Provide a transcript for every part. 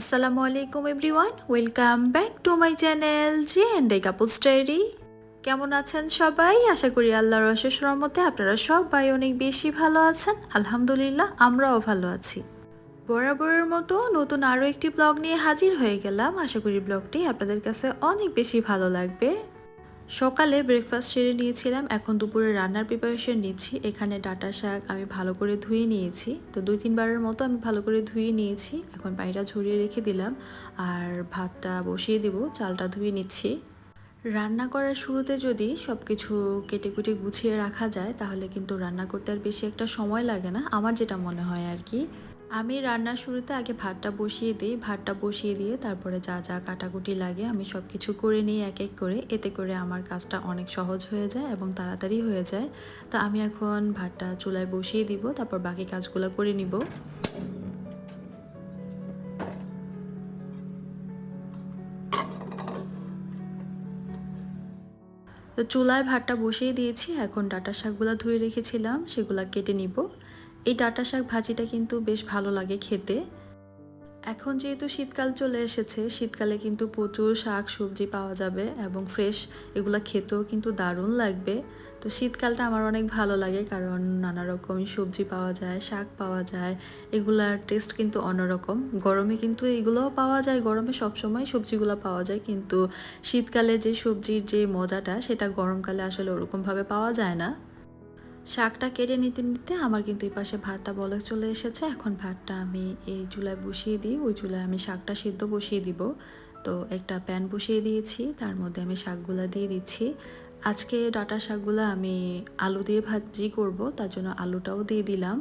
আসসালামু আলাইকুম everyone welcome back to my channel G and এই কাপল স্টাইরি কেমন আছেন সবাই? আশা করি আল্লাহর অশেষ রহমতে আপনারা সবাই অনেক বেশি ভালো আছেন। আলহামদুলিল্লাহ, আমরাও ভালো আছি। বরাবরের মতো নতুন আরও একটি ব্লগ নিয়ে হাজির হয়ে গেলাম। আশা করি ব্লগটি আপনাদের কাছে অনেক বেশি ভালো লাগবে। সকালে ব্রেকফাস্ট সেরে নিয়েছিলাম। এখন দুপুরে রান্নার প্রিপারেশন নিচ্ছি। এখানে ডাটা শাক আমি ভালো করে ধুয়ে নিয়েছি। তো দুই তিনবারের মতো আমি ভালো করে ধুয়ে নিয়েছি। এখন পানিটা ঝরিয়ে রেখে দিলাম। আর ভাতটা বসিয়ে দিব। চালটা ধুয়ে নিচ্ছি। রান্না করার শুরুতে যদি সব কিছু কেটে কুটে গুছিয়ে রাখা যায়, তাহলে কিন্তু রান্না করতে আর বেশি একটা সময় লাগে না। আমার যেটা মনে হয় আর কি। আমি রান্নার শুরুতে আগে ভাতটা বসিয়ে দিই, ভাতটা বসিয়ে দিয়ে তারপরে যা যা কাটাকুটি লাগে আমি সব কিছু করে নিই এক এক করে। এতে করে আমার কাজটা অনেক সহজ হয়ে যায় এবং তাড়াতাড়ি হয়ে যায়। তো আমি এখন ভাতটা চুলায় বসিয়ে দিব, তারপর বাকি কাজগুলো করে নিব। তো চুলায় ভাতটা বসিয়ে দিয়েছি, এখন ডাটা শাকগুলো ধুয়ে রেখেছিলাম, সেগুলো কেটে নিব। এই ডাটা শাক ভাজিটা কিন্তু বেশ ভালো লাগে খেতে। এখন যেহেতু শীতকাল চলে এসেছে, শীতকালে কিন্তু প্রচুর শাক সবজি পাওয়া যাবে এবং ফ্রেশ এগুলো খেতেও কিন্তু দারুণ লাগবে। তো শীতকালটা আমার অনেক ভালো লাগে কারণ নানা রকম সবজি পাওয়া যায়, শাক পাওয়া যায়, এগুলার টেস্ট কিন্তু অন্যরকম। গরমে কিন্তু এগুলোও পাওয়া যায়, গরমে সবসময় সবজিগুলো পাওয়া যায় কিন্তু শীতকালে যে সবজির যে মজাটা সেটা গরমকালে আসলে ওরকমভাবে পাওয়া যায় না। শাকটা কেটে নিতে নিতে আমার কিন্তু এই পাশে ভাতটা বলে চলে এসেছে। এখন ভাতটা আমি এই চুলায় বসিয়ে দিই। ওই চুলায় আমি শাকটা সিদ্ধ বসিয়ে দিব। তো একটা প্যান বসিয়ে দিয়েছি। তার মধ্যে আমি শাকগুলা দিয়ে দিচ্ছি। আজকে ডাটা শাকগুলো আমি আলু দিয়ে ভাজি করব। তার জন্য আলুটাও দিয়ে দিলাম।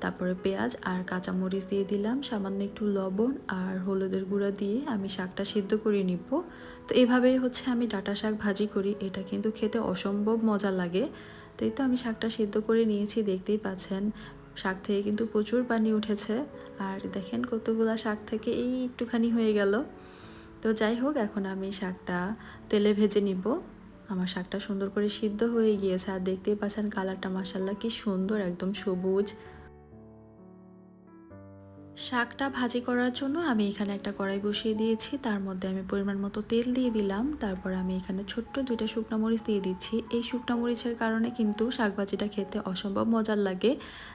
তারপরে পেঁয়াজ আর কাঁচামরিচ দিয়ে দিলাম। সামান্য একটু লবণ আর হলুদের গুঁড়া দিয়ে আমি শাকটা সিদ্ধ করে নিব। তো এভাবেই হচ্ছে আমি ডাটা শাক ভাজি করি। এটা কিন্তু খেতে অসম্ভব মজা লাগে। তো এই তো আমি শাকটা সেদ্ধ করে নিয়েছি, দেখতেই পাচ্ছেন। শাক থেকে কিন্তু প্রচুর পানি উঠেছে। আর দেখেন কতগুলা শাক থেকে এই একটুখানি হয়ে গেল। তো যাই হোক, এখন আমি শাকটা তেলে ভেজে নিব। আমার শাকটা সুন্দর করে সিদ্ধ হয়ে গিয়েছে। আর দেখতেই পাচ্ছেন কালারটা মাসাল্লাহ কি সুন্দর, একদম সবুজ। শাকটা ভাজি করার জন্য আমি এখানে একটা কড়াই বসিয়ে দিয়েছি। তার মধ্যে আমি পরিমাণ মতো তেল দিয়ে দিলাম। তারপর আমি এখানে ছোট্ট দুইটা শুকনো মরিচ দিয়ে দিচ্ছি। এই শুকনো মরিচের কারণে কিন্তু শাক ভাজিটা খেতে অসম্ভব মজার লাগে।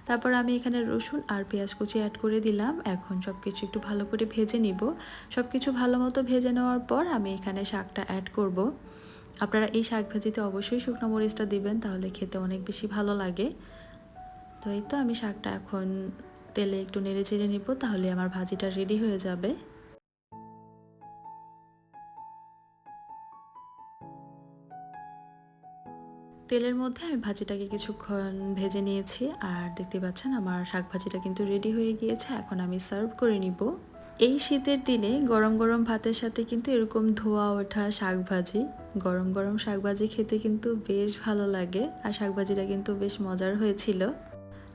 তারপর আমি এখানে রসুন আর পেঁয়াজ কুচি অ্যাড করে দিলাম। এখন সব কিছু একটু ভালো করে ভেজে নিব। সব কিছু ভালো মতো ভেজে নেওয়ার পর আমি এখানে শাকটা অ্যাড করব। আপনারা এই শাক ভাজিতে অবশ্যই শুকনো মরিচটা দিবেন, তাহলে খেতে অনেক বেশি ভালো লাগে। তো এই তো আমি শাকটা এখন তেলে একটু নেড়ে চেড়ে নিব, তাহলে আমার ভাজিটা রেডি হয়ে যাবে। তেলের মধ্যে আমি ভাজিটাকে কিছুক্ষণ ভেজে নিয়েছি, আর দেখতে পাচ্ছেন আমার শাক ভাজিটা কিন্তু রেডি হয়ে গিয়েছে, এখন আমি সার্ভ করে নিব। এই শীতের দিনে গরম গরম ভাতের সাথে কিন্তু এরকম ধোয়া ওঠা শাক ভাজি গরম গরম শাক ভাজি খেতে কিন্তু বেশ ভালো লাগে, আর শাক ভাজিটা কিন্তু বেশ মজার হয়েছিল।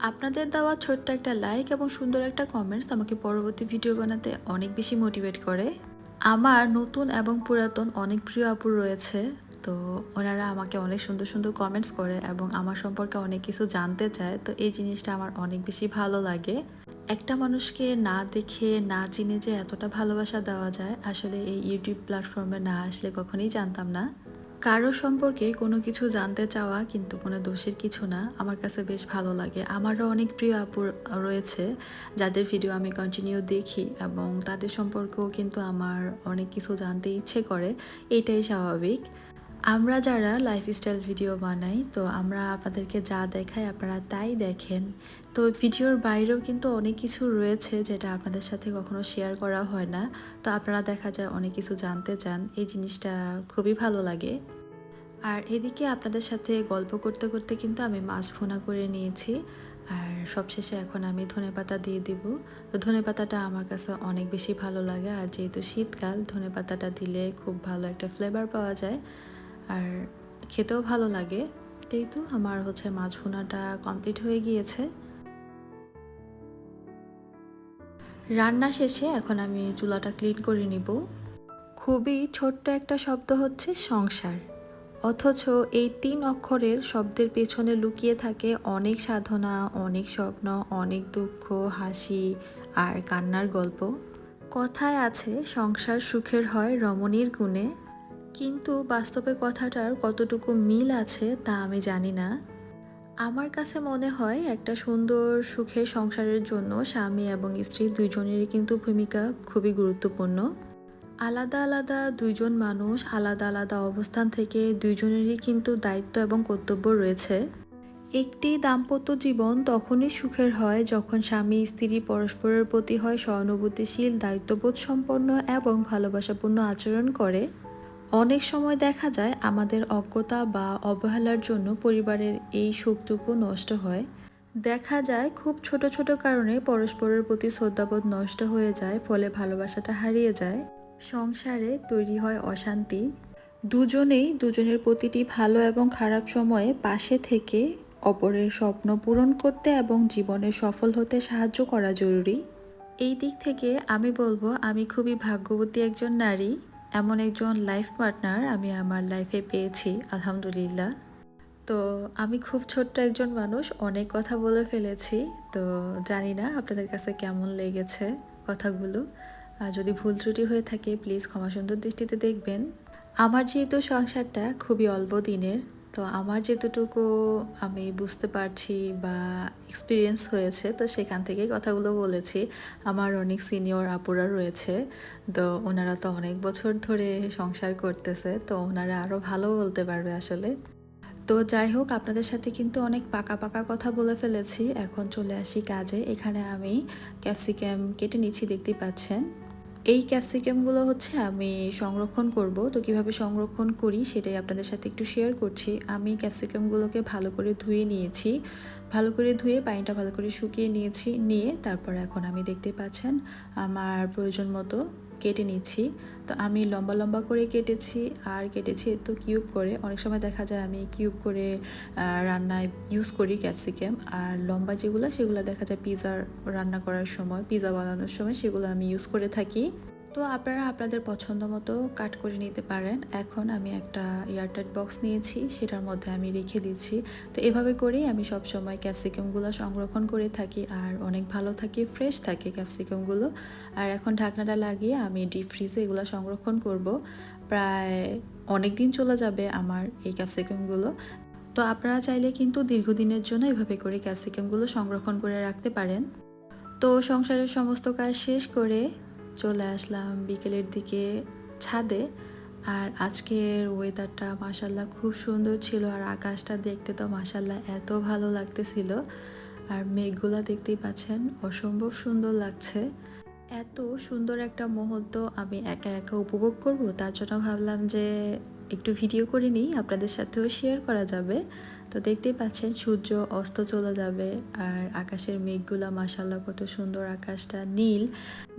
আপনাদের দেওয়া ছোট্ট একটা লাইক এবং সুন্দর একটা কমেন্টস আমাকে পরবর্তী ভিডিও বানাতে অনেক বেশি মোটিভেট করে। আমার নতুন এবং পুরাতন অনেক প্রিয় আপুর রয়েছে, তো ওনারা আমাকে অনেক সুন্দর সুন্দর কমেন্টস করে এবং আমার সম্পর্কে অনেক কিছু জানতে চায়, তো এই জিনিসটা আমার অনেক বেশি ভালো লাগে। একটা মানুষকে না দেখে, না চিনে যে এতটা ভালোবাসা দেওয়া যায়, আসলে এই ইউটিউব প্ল্যাটফর্মে না আসলে কখনোই জানতাম না। কারও সম্পর্কে কোনো কিছু জানতে চাওয়া কিন্তু কোনো দোষের কিছু না, আমার কাছে বেশ ভালো লাগে। আমারও অনেক প্রিয় আপুর রয়েছে, যাদের ভিডিও আমি কন্টিনিউ দেখি এবং তাদের সম্পর্কেও কিন্তু আমার অনেক কিছু জানতে ইচ্ছে করে, এটাই স্বাভাবিক। আমরা যারা লাইফস্টাইল ভিডিও বানাই, তো আমরা আপনাদেরকে যা দেখাই আপনারা তাই দেখেন। তো ভিডিওর বাইরেও কিন্তু অনেক কিছু রয়েছে যেটা আপনাদের সাথে কখনো শেয়ার করা হয় না। তো আপনারা দেখা যায় অনেক কিছু জানতে চান। এই জিনিসটা খুবই ভালো লাগে। আর এদিকে আপনাদের সাথে গল্প করতে করতে কিন্তু আমি মাছ ভুনা করে নিয়েছি। আর সবশেষে এখন আমি ধনে পাতা দিয়ে দিব। তো ধনে পাতাটা আমার কাছে অনেক বেশি ভালো লাগে। আর যেহেতু শীতকাল ধনে পাতাটা দিলে খুব ভালো একটা ফ্লেভার পাওয়া যায়। আর খেতেও ভালো লাগে। এই তো আমার হচ্ছে মাছ ভুনাটা কমপ্লিট হয়ে গিয়েছে। রান্না শেষে এখন আমি চুলাটা ক্লিন করে নিব। খুবই ছোট্ট একটা শব্দ হচ্ছে সংসার। অথচ এই তিন অক্ষরের শব্দের পেছনে লুকিয়ে থাকে অনেক সাধনা, অনেক স্বপ্ন, অনেক দুঃখ, হাসি আর কান্নার গল্প। কথায় আছে, সংসার সুখের হয় রমণীর গুণে। কিন্তু বাস্তবে কথাটার কতটুকু মিল আছে তা আমি জানি না। আমার কাছে মনে হয় একটা সুন্দর সুখের সংসারের জন্য স্বামী এবং স্ত্রী দুইজনেরই কিন্তু ভূমিকা খুবই গুরুত্বপূর্ণ। আলাদা আলাদা দুইজন মানুষ, আলাদা আলাদা অবস্থান থেকে দুইজনেরই কিন্তু দায়িত্ব এবং কর্তব্য রয়েছে। একটি দাম্পত্য জীবন তখনই সুখের হয় যখন স্বামী, স্ত্রী পরস্পরের প্রতি হয় সহানুভূতিশীল, দায়িত্ববোধ সম্পন্ন এবং ভালোবাসাপূর্ণ আচরণ করে। অনেক সময় দেখা যায় আমাদের অজ্ঞতা বা অবহেলার জন্য পরিবারের এই সুখটুকু নষ্ট হয়। দেখা যায় খুব ছোট ছোট কারণে পরস্পরের প্রতি শ্রদ্ধাবোধ নষ্ট হয়ে যায়, ফলে ভালোবাসাটা হারিয়ে যায়। সংসারে তৈরি হয় অশান্তি। দুজনেই দুজনের প্রতিটি ভালো এবং খারাপ সময়ে পাশে থেকে অপরের স্বপ্ন পূরণ করতে এবং জীবনে সফল হতে সাহায্য করা জরুরি। এই দিক থেকে আমি বলব, আমি খুবই ভাগ্যবতী একজন নারী। এমন একজন লাইফ পার্টনার আমি আমার লাইফে পেয়েছি, আলহামদুলিল্লাহ। তো আমি খুব ছোট্ট একজন মানুষ, অনেক কথা বলে ফেলেছি, তো জানি না আপনাদের কাছে কেমন লেগেছে কথাগুলো। আর যদি ভুল ত্রুটি হয়ে থাকে প্লিজ ক্ষমা সুন্দর দৃষ্টিতে দেখবেন। আমার যেহেতু সংসারটা খুবই অল্প দিনের তো আমার যেতটুকু আমি বুঝতে পারছি বা এক্সপিরিয়েন্স হয়েছে, তো সেখান থেকে কথাগুলো বলেছি। আমার অনেক সিনিয়র আপুরা রয়েছে, তো ওনারা তো অনেক বছর ধরে সংসার করতেছে, তো ওনারা আরও ভালো বলতে পারবে আসলে। তো যাই হোক, আপনাদের সাথে কিন্তু অনেক পাকা পাকা কথা বলে ফেলেছি। এখন চলে আসি কাজে। এখানে আমি ক্যাপসিকাম কেটে নিচ্ছি, দেখতেই পাচ্ছেন। এই ক্যাপসিকামগুলো হচ্ছে আমি সংরক্ষণ করব। তো কীভাবে সংরক্ষণ করি সেটাই আপনাদের সাথে একটু শেয়ার করছি। আমি ক্যাপসিকামগুলোকে ভালো করে ধুয়ে নিয়েছি। ভালো করে ধুয়ে পানিটা ভালো করে শুকিয়ে নিয়েছি। নিয়ে তারপর এখন আমি দেখতে পাচ্ছেন আমার প্রয়োজন মতো কেটে নিচ্ছি। তো আমি লম্বা লম্বা করে কেটেছি আর কেটেছি তো কিউব করে। অনেক সময় দেখা যায় আমি কিউব করে রান্নায় ইউজ করি ক্যাপসিকাম। আর লম্বা যেগুলো, সেগুলো দেখা যায় পিৎজার রান্না করার সময়, পিজা বানানোর সময়, সেগুলো আমি ইউজ করে থাকি। তো আপনারা আপনাদের পছন্দ মতো কাট করে নিতে পারেন। এখন আমি একটা এয়ারটাইট বক্স নিয়েছি, সেটার মধ্যে আমি রেখে দিচ্ছি। তো এভাবে করেই আমি সব সময় ক্যাপসিকামগুলো সংরক্ষণ করে থাকি, আর অনেক ভালো থাকে ফ্রেশ থাকে ক্যাপসিকামগুলো আর এখন ঢাকনাটা লাগিয়ে আমি ডিপ ফ্রিজে এগুলো সংরক্ষণ করব। প্রায় অনেক দিন চলে যাবে আমার এই ক্যাপসিকামগুলো তো আপনারা চাইলে কিন্তু দীর্ঘদিনের জন্য এভাবে করে ক্যাপসিকামগুলো সংরক্ষণ করে রাখতে পারেন। তো সংসারের সমস্ত কাজ শেষ করে চলে আসলাম বিকেলের দিকে ছাদে। আর আজকের ওয়েদারটা মাসাল্লাহ খুব সুন্দর ছিল আর আকাশটা দেখতে তো মাসাল্লাহ এত ভালো লাগতেছিল। আর মেঘগুলো দেখতেই পাচ্ছেন, অসম্ভব সুন্দর লাগছে। এত সুন্দর একটা মুহূর্ত আমি একা একা উপভোগ করব, তার জন্য ভাবলাম যে একটু ভিডিও করে নিই, আপনাদের সাথেও শেয়ার করা যাবে। তো দেখতেই পাচ্ছেন সূর্য অস্ত চলে যাবে আর আকাশের মেঘগুলা মাসাল্লাহ কত সুন্দর আকাশটা, নীল।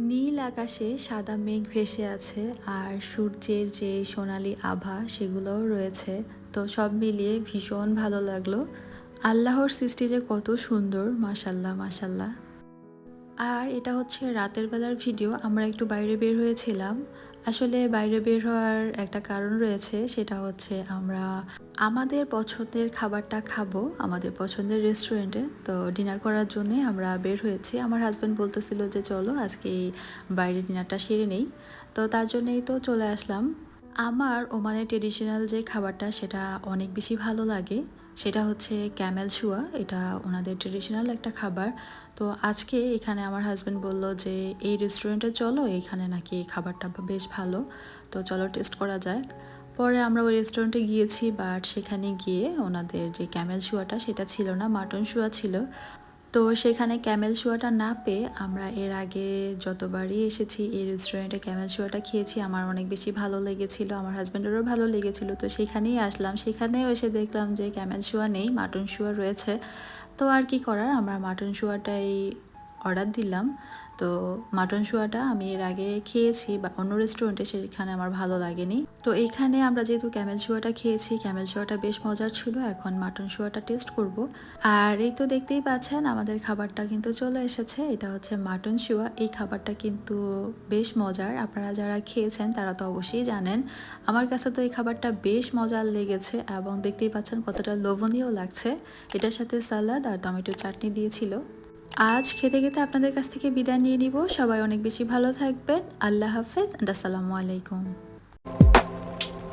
নীল আকাশে সাদা মেঘ ভেসে আছে আর সূর্যের যে সোনালি আভা সেগুলোও রয়েছে। তো সব মিলিয়ে ভীষণ ভালো লাগল। আল্লাহর সৃষ্টি যে কত সুন্দর মাসাল্লাহ মাসাল্লাহ আর এটা হচ্ছে রাতের বেলার ভিডিও, আমরা একটু বাইরে বের হয়েছিলাম। আসলে বাইরে বের হওয়ার একটা কারণ রয়েছে, সেটা হচ্ছে আমরা আমাদের পছন্দের খাবারটা খাব আমাদের পছন্দের রেস্টুরেন্টে তো ডিনার করার জন্য আমরা বের হয়েছি। আমার হাজব্যান্ড বলতেছিল যে, চলো, আজকে বাইরে ডিনারটা সেরে নেই। তো তার জন্যই তো চলে আসলাম। আমার ওমানের ট্রেডিশনাল যে খাবারটা, সেটা অনেক বেশি ভালো লাগে। সেটা হচ্ছে ক্যামেল শুয়া এটা ওনাদের ট্রেডিশনাল একটা খাবার। তো আজকে এখানে আমার হাজব্যান্ড বলল যে, এই রেস্টুরেন্টে চলো, এখানে নাকি এই খাবারটা বেশ ভালো। তো চলো টেস্ট করা যায় পরে আমরা ওই রেস্টুরেন্টে গিয়েছি বাট সেখানে গিয়ে ওনাদের যে ক্যামেল শুয়াটা সেটা ছিল না মাটন শুয়া ছিল। তো সেখানে ক্যামেল শুয়াটা না পেয়ে আমরা এর আগে যতবারই এসেছি এই রেস্টুরেন্টে ক্যামেল শুয়াটা খেয়েছি। আমার অনেক বেশি ভালো লেগেছিল, আমার হাজব্যান্ডেরও ভালো লেগেছিল। তো সেখানেই আসলাম। সেখানেও এসে দেখলাম যে ক্যামেল শুয়া নেই মাটন শুয়া রয়েছে। তো আর কি করার? আমরা মাটন শুয়াটাই অর্ডার দিলাম। তো মাটন শুয়াটা আমি এর আগে খেয়েছি বা অন্য রেস্টুরেন্টে সেখানে আমার ভালো লাগেনি। তো এইখানে আমরা যেহেতু ক্যামেল শুয়াটা খেয়েছি, ক্যামেল শুয়াটা বেশ মজার ছিল, এখন মাটন শুয়াটা টেস্ট করব। আর এই তো দেখতেই পাচ্ছেন, আমাদের খাবারটা কিন্তু চলে এসেছে, এটা হচ্ছে মাটন শুয়া এই খাবারটা কিন্তু বেশ মজার, আপনারা যারা খেয়েছেন তারা তো অবশ্যই জানেন। আমার কাছে তো এই খাবারটা বেশ মজার লেগেছে এবং দেখতেই পাচ্ছেন কতটা লোভনীয় লাগছে। এটার সাথে সালাদ আর টমেটো চাটনি দিয়েছিল। আজ খেতে খেতে আপনাদের কাছ থেকে বিদায় নিয়ে নিব। সবাই অনেক বেশি ভালো থাকবেন। আল্লাহ হাফেজ অ্যান্ড আসসালামু আলাইকুম।